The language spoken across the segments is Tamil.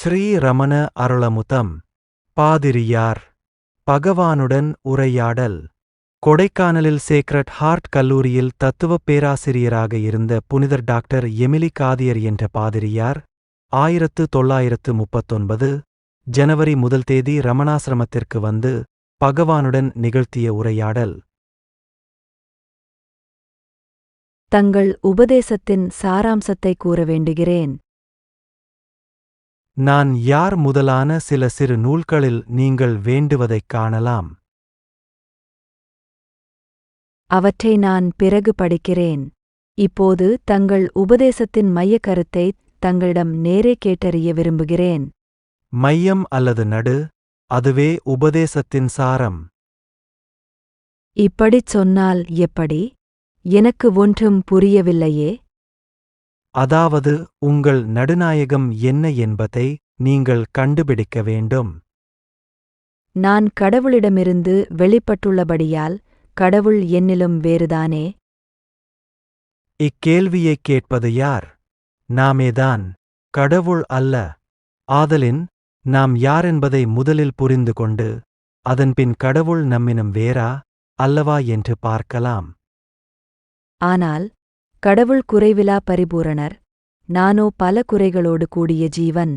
ஸ்ரீ ரமண அருளமுதம். பாதிரியார். பகவானுடன் உரையாடல். கொடைக்கானலில் சேக்ரட் ஹார்ட் கல்லூரியில் தத்துவப் பேராசிரியராக இருந்த புனிதர் டாக்டர் எமிலி காதியர் என்ற பாதிரியார் ஆயிரத்து தொள்ளாயிரத்து முப்பத்தொன்பது ஜனவரி முதல் தேதி ரமணாசிரமத்திற்கு வந்து பகவானுடன் நிகழ்த்திய உரையாடல். தங்கள் உபதேசத்தின் சாராம்சத்தை கூற வேண்டுகிறேன். நான் யார் முதலான சில சிறு நூல்களில் நீங்கள் வேண்டுவதைக் காணலாம். அவற்றை நான் பிறகு படிக்கிறேன். இப்போது தங்கள் உபதேசத்தின் மையக் கருத்தை தங்களிடம் நேரே கேட்டறிய விரும்புகிறேன். மையம் அல்லது நடு அதுவே உபதேசத்தின் சாரம். இப்படிச் சொன்னால் எப்படி? எனக்கு ஒன்றும் புரியவில்லையே. அதாவது உங்கள் நடுநாயகம் என்ன என்பதை நீங்கள் கண்டுபிடிக்க வேண்டும். நான் கடவுளிடமிருந்து வெளிப்பட்டுள்ளபடியால் கடவுள் என்னிலும் வேறுதானே? இக்கேள்வியைக் கேட்பது யார்? நாமேதான் கடவுள் அல்ல. ஆதலின் நாம் யாரென்பதை முதலில் புரிந்து கொண்டு அதன்பின் கடவுள் நம்மினும் வேறா அல்லவா என்று பார்க்கலாம். ஆனால் கடவுள் குறைவிலா பரிபூரணர். நானோ பல குறைகளோடு கூடிய ஜீவன்.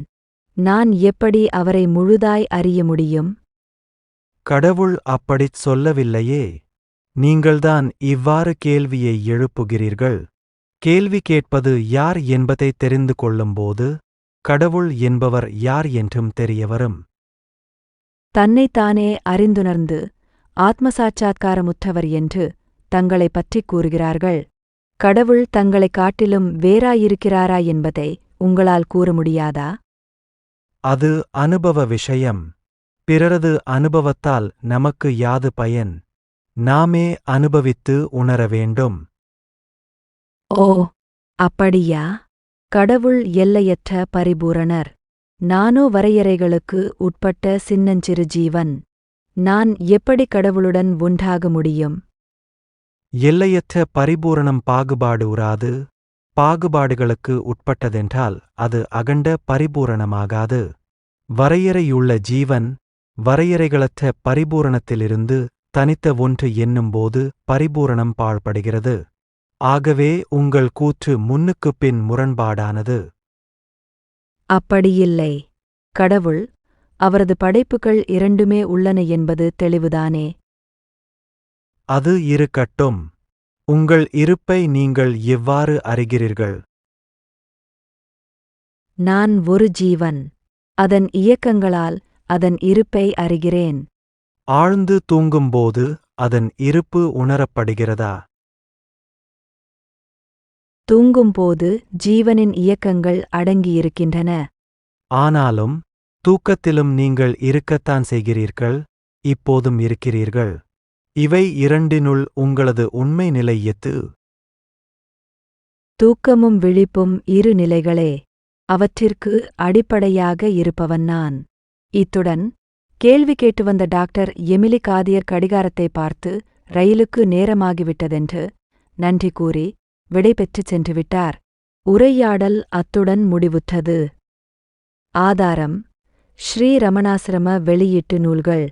நான் எப்படி அவரை முழுதாய் அறிய முடியும்? கடவுள் அப்படிச் சொல்லவில்லையே. நீங்கள்தான் இவ்வாறு கேள்வியை எழுப்புகிறீர்கள். கேள்வி கேட்பது யார் என்பதை தெரிந்து கொள்ளும்போது கடவுள் என்பவர் யார் என்றும் தெரியவரும். தன்னைத்தானே அறிந்துணர்ந்து ஆத்மசாட்சாத்காரமுற்றவர் என்று தங்களைப் பற்றிக் கூறுகிறார்கள். கடவுள் தங்களைக் காட்டிலும் வேறாயிருக்கிறாரா என்பதை உங்களால் கூற முடியாதா? அது அனுபவ விஷயம். பிறரது அனுபவத்தால் நமக்கு யாது பயன்? நாமே அனுபவித்து உணர வேண்டும். ஓ அப்படியா? கடவுள் எல்லையற்ற பரிபூரணர். நானோ வரையறைகளுக்கு உட்பட்ட சின்னஞ்சிறு ஜீவன். நான் எப்படி கடவுளுடன் ஒன்றாக முடியும்? எல்லையற்ற பரிபூரணம் பாகுபாடு உராது. பாகுபாடுகளுக்கு உட்பட்டதென்றால் அது அகண்ட பரிபூரணமாகாது. வரையறையுள்ள ஜீவன் வரையறைகளற்ற பரிபூரணத்திலிருந்து தனித்த ஒன்று என்னும்போது பரிபூரணம் பாழ்படுகிறது. ஆகவே உங்கள் கூற்று முன்னுக்குப் பின் முரண்பாடானது. அப்படியில்லை. கடவுள் அவரது படைப்புகள் இரண்டுமே உள்ளன என்பது தெளிவுதானே. அது இருக்கட்டும். உங்கள் இருப்பை நீங்கள் எவ்வாறு அறிகிறீர்கள்? நான் ஒரு ஜீவன். அதன் இயக்கங்களால் அதன் இருப்பை அறிகிறேன். ஆழ்ந்து தூங்கும்போது அதன் இருப்பு உணரப்படுகிறதா? தூங்கும்போது ஜீவனின் இயக்கங்கள் அடங்கியிருக்கின்றன. ஆனாலும் தூக்கத்திலும் நீங்கள் இருக்கத்தான் செய்கிறீர்கள் இப்போதும் இருக்கிறீர்கள். இவை இரண்டினுள் உங்களது உண்மை நிலை எத்து தூக்கமும் விழிப்பும் இரு நிலைகளே அவற்றிற்கு அடிப்படையாக இருப்பவன் நான். இத்துடன் கேள்வி கேட்டு வந்த டாக்டர் எமிலி காதியர் கடிகாரத்தை பார்த்து ரயிலுக்கு நேரமாகிவிட்டதென்று நன்றி கூறி விடைபெற்று சென்று சென்றுவிட்டார். உரையாடல் அத்துடன் முடிவுற்றது. ஆதாரம் ஸ்ரீ ரமணாசிரம வெளியீட்டு நூல்கள்.